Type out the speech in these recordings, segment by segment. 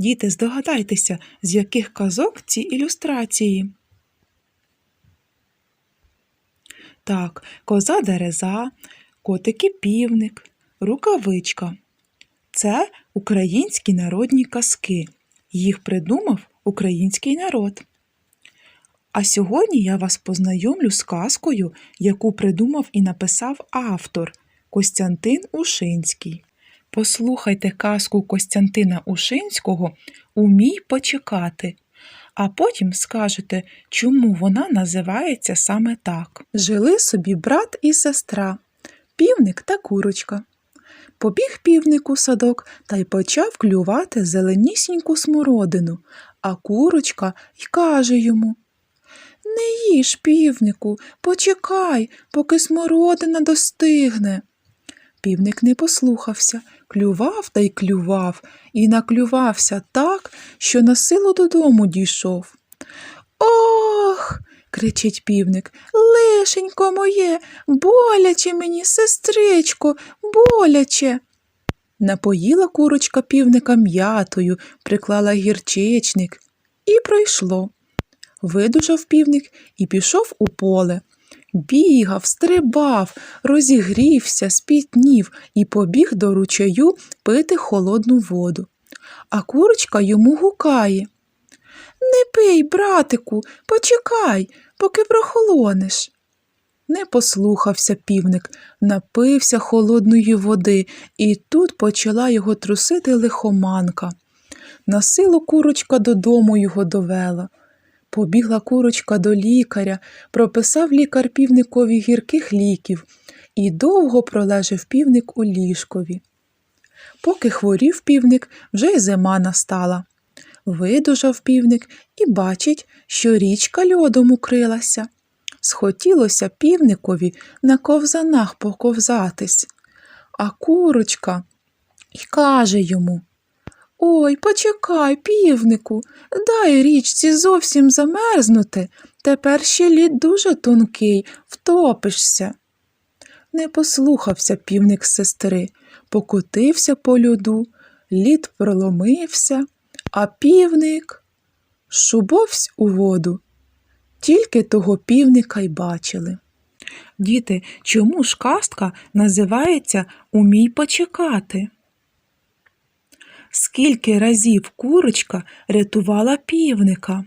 Діти, здогадайтеся, з яких казок ці ілюстрації. Так, коза дереза, котики півник, рукавичка. Це українські народні казки. Їх придумав український народ. А сьогодні я вас познайомлю з казкою, яку придумав і написав автор Костянтин Ушинський. Послухайте казку Костянтина Ушинського Умій почекати, а потім скажете, чому вона називається саме так. Жили собі брат і сестра, півник та курочка. Побіг півник у садок та й почав клювати зеленісіньку смородину, а курочка й каже йому Не їж, півнику, почекай, поки смородина достигне. Півник не послухався, клював та й клював, і наклювався так, що на силу додому дійшов. Ох. кричить півник. Лишенько моє, боляче мені, сестричко, боляче. Напоїла курочка півника м'ятою, приклала гірчичник, і пройшло. Видужав півник і пішов у поле. Бігав, стрибав, розігрівся, спітнів і побіг до ручаю пити холодну воду. А курочка йому гукає. Не пий, братику, почекай, поки прохолонеш. Не послухався півник, напився холодної води, і тут почала його трусити лихоманка. На силу курочка додому його довела. Побігла курочка до лікаря, прописав лікар півникові гірких ліків, і довго пролежав півник у ліжкові. Поки хворів півник, вже й зима настала. Видужав півник і бачить, що річка льодом укрилася. Схотілося півникові на ковзанах поковзатись, а курочка й каже йому Ой, почекай, півнику, дай річці зовсім замерзнути. Тепер ще лід дуже тонкий, втопишся. Не послухався півник сестри, покотився по льоду, лід проломився, а півник шубовсь у воду. Тільки того півника й бачили. Діти, чому ж кастка називається Умій почекати? Скільки разів курочка рятувала півника?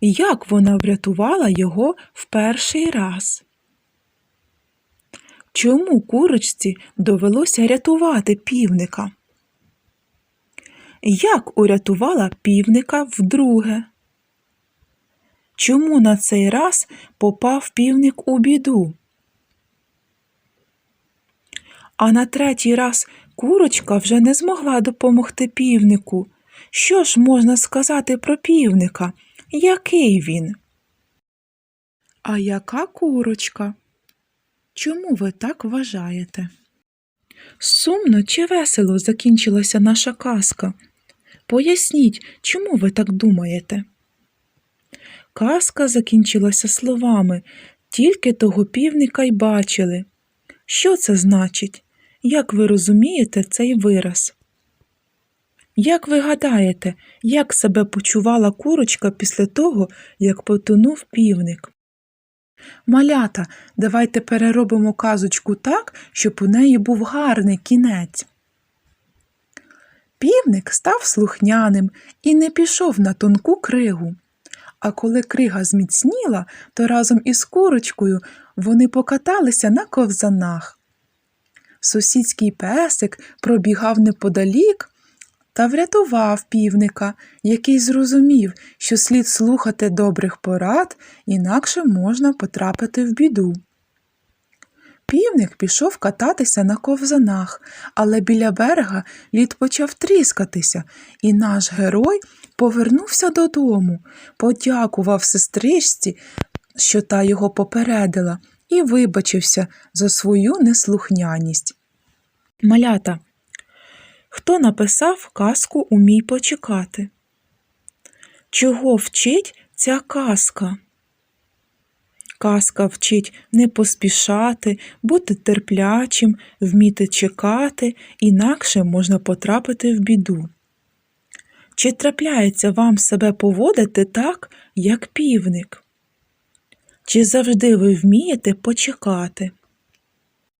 Як вона врятувала його в перший раз? Чому курочці довелося рятувати півника? Як урятувала півника вдруге? Чому на цей раз попав півник у біду? А на третій раз курочка вже не змогла допомогти півнику. Що ж можна сказати про півника? Який він? А яка курочка? Чому ви так вважаєте? Сумно чи весело закінчилася наша казка? Поясніть, чому ви так думаєте? Казка закінчилася словами, тільки того півника й бачили. Що це значить? Як ви розумієте цей вираз? Як ви гадаєте, як себе почувала курочка після того, як потонув півник? Малята, давайте переробимо казочку так, щоб у неї був гарний кінець. Півник став слухняним і не пішов на тонку кригу. А коли крига зміцніла, то разом із курочкою вони покаталися на ковзанах. Сусідський песик пробігав неподалік та врятував півника, який зрозумів, що слід слухати добрих порад, інакше можна потрапити в біду. Півник пішов кататися на ковзанах, але біля берега лід почав тріскатися, і наш герой повернувся додому, подякував сестричці, що та його попередила, і вибачився за свою неслухняність. Малята, хто написав казку Умій почекати? Чого вчить ця казка? Казка вчить не поспішати, бути терплячим, вміти чекати, інакше можна потрапити в біду. Чи трапляється вам себе поводити так, як півник? Чи завжди ви вмієте почекати?